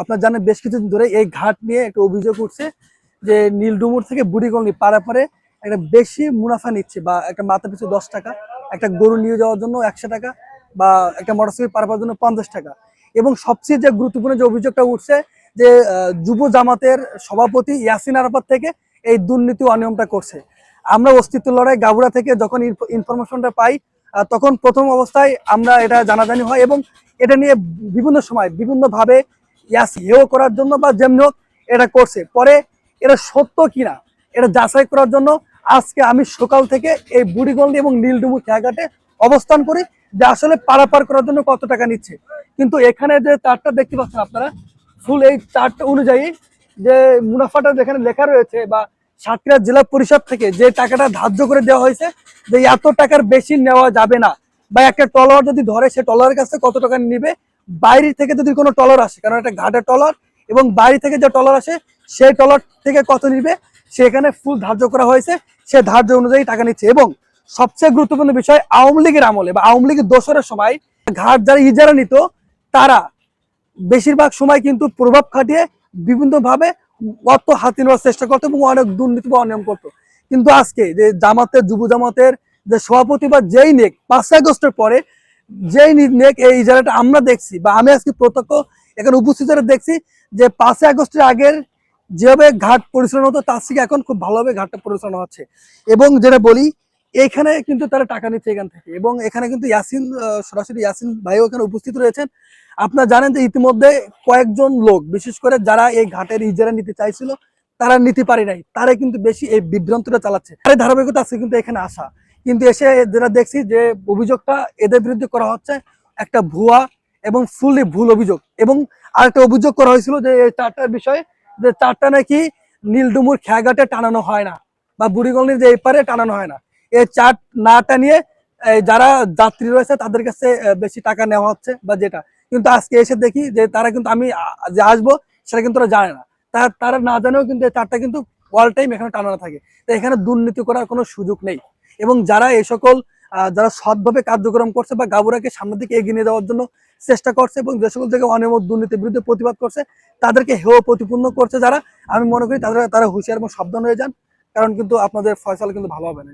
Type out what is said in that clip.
আপনার জানেন বেশ কিছুদিন ধরে এই ঘাট নিয়ে একটা অভিযোগ উঠছে যে নীলডুমুর থেকে বুড়িগঙ্গি পারাপারে একটা বেশি মুনাফা নিচ্ছে বা একটা মাথা পিছু দশ টাকা, একটা গরু নিয়ে যাওয়ার জন্য একশো টাকা বা একটা মোটরসাইকেল পারাপার জন্য পঞ্চাশ টাকা। এবং সবচেয়ে যে গুরুত্বপূর্ণ যে অভিযোগটা উঠছে যে যুব জামাতের সভাপতি ইয়াসিন আরাফাত থেকে এই দুর্নীতি অনিয়মটা করছে। আমরা অস্তিত্ব লড়াই গাবুরা থেকে যখন ইনফরমেশনটা পাই তখন প্রথম অবস্থায় আমরা এটা জানাজানি হয় এবং এটা নিয়ে বিভিন্ন সময় বিভিন্নভাবে ইয়াস হেও করার জন্য বা যেমনি হোক এটা করছে। পরে এটা সত্য কিনা এটা যাচাই করার জন্য আজকে আমি সকাল থেকে এই বুড়িগন্ডি এবং নীলডুমু খেয়াঘাটে অবস্থান করি যে আসলে পারাপার করার জন্য কত টাকা নিচ্ছে। কিন্তু এখানে যে চারটা দেখতে পাচ্ছেন আপনারা, ফুল এই চারটা অনুযায়ী যে মুনাফাটা যেখানে লেখা রয়েছে বা সাতক্ষীরা জেলা পরিষদ থেকে যে টাকাটা ধার্য করে দেওয়া হয়েছে যে এত টাকার বেশি নেওয়া যাবে না। বা একটা টলার যদি ধরে, সে টলারের কাছে কত টাকা নিবে? বাইরে থেকে যদি কোনো টলার আসে, কারণ একটা ঘাটের টলার এবং বাইরে থেকে যে টলার আসে সেই টলার থেকে কত নিবে? সেখানে ফুল ধার্য করা হয়েছে, সে ধার্য অনুযায়ী টাকা নিচ্ছে। এবং সবচেয়ে গুরুত্বপূর্ণ বিষয়, আওয়ামী লীগের আমলে বা আওয়ামী লীগের দোসরের সময় ঘাট যারা ইজারা নিত, তারা বেশিরভাগ সময় কিন্তু প্রভাব খাটিয়ে বিভিন্নভাবে অর্থ হাতি নেওয়ার চেষ্টা করতো এবং অনেক দুর্নীতি বা অনিয়ম করতো। কিন্তু আজকে যে জামাতের, যুব জামাতের যে সভাপতি বা যেই নেক পাঁচ আগস্টের পরে যেই নেক এই জায়গাটা আমরা দেখছি বা আমি আজকে প্রত্যক্ষ এখানে উপস্থিত দেখছি যে পাঁচ আগস্টের আগের যেভাবে ঘাট পরিচালনা হতো, তার থেকে এখন খুব ভালোভাবে ঘাটটা পরিচালনা হচ্ছে। এবং যেটা বলি এখানে কিন্তু তারা টাকা নিচ্ছে এখান থেকে। এবং এখানে কিন্তু ইয়াসিন সরাসরি ইয়াসিন ভাইও এখানে উপস্থিত রয়েছেন। আপনারা জানেন যে ইতিমধ্যে কয়েকজন লোক, বিশেষ করে যারা এই ঘাটের ইজারা নিতে চাইছিল, তারা নিতে পারে নাই। তারা কিন্তু বেশি এই বিভ্রান্তটা চালাচ্ছে। তার ধারাবাহিকতা আছে কিন্তু এখানে আসা। কিন্তু এসে যেটা দেখছি যে অভিযোগটা এদের বিরুদ্ধে করা হচ্ছে একটা ভুয়া এবং ফুললি ভুল অভিযোগ। এবং আরেকটা অভিযোগ করা হয়েছিল যে এই চারটার বিষয়ে যে চারটা নাকি নীলডুমুর খেয়াঘাটে টানানো হয় না বা বুড়িগঙ্গের যে এই পারে টানানো হয় না। এই চার্ট না টানিয়ে যারা যাত্রী রয়েছে, তাদের কাছে বেশি টাকা নেওয়া হচ্ছে বা যেটা। কিন্তু আজকে এসে দেখি যে, তারা কিন্তু আমি যে আসব, সেটা কিন্তু তারা জানে না। তার না জানেও কিন্তু এই চারটা কিন্তু অল টাইম এখানে টানানো থাকে। তো এখানে দুর্নীতি করার কোনো সুযোগ নেই। এবং যারা এই সকল যারা সৎভাবে কার্যক্রম করছে বা গাবুরাকে সামনের দিকে এগিয়ে নিয়ে যাওয়ার জন্য চেষ্টা করছে এবং যে সকল জায়গায় অনিয়ম দুর্নীতির বিরুদ্ধে প্রতিবাদ করছে, তাদেরকে হেয় প্রতিপূর্ণ করছে যারা, আমি মনে করি তাদের, তারা হুঁশিয়ার এবং সাবধান হয়ে যান। কারণ কিন্তু আপনাদের ফয়সালা কিন্তু ভালো হবে না।